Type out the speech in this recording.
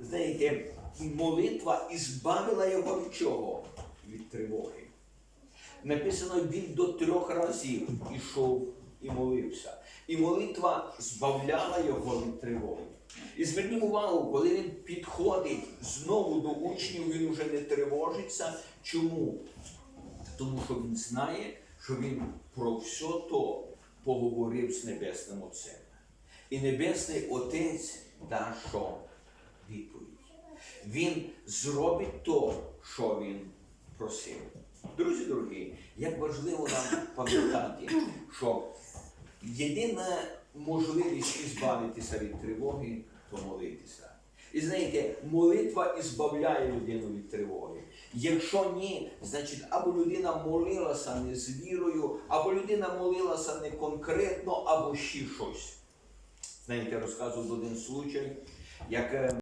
Знаєте, молитва ізбавила його від чого? Від тривоги. Написано, він до трьох разів ішов і молився. І молитва збавляла його від тривоги. І зверніть увагу, коли він підходить знову до учнів, він уже не тривожиться. Чому? Тому що він знає, що він про все то поговорив з Небесним Отцем. І Небесний Отець дасть що? Відповідь. Він зробить то, що він просив. Друзі дорогі, як важливо нам пам'ятати, що єдина можливість ізбавитися від тривоги то молитися. І знаєте, молитва ізбавляє людину від тривоги. Якщо ні, значить або людина молилася не з вірою, або людина молилася не конкретно, або ще щось. Знаєте, розказував один случай, як е,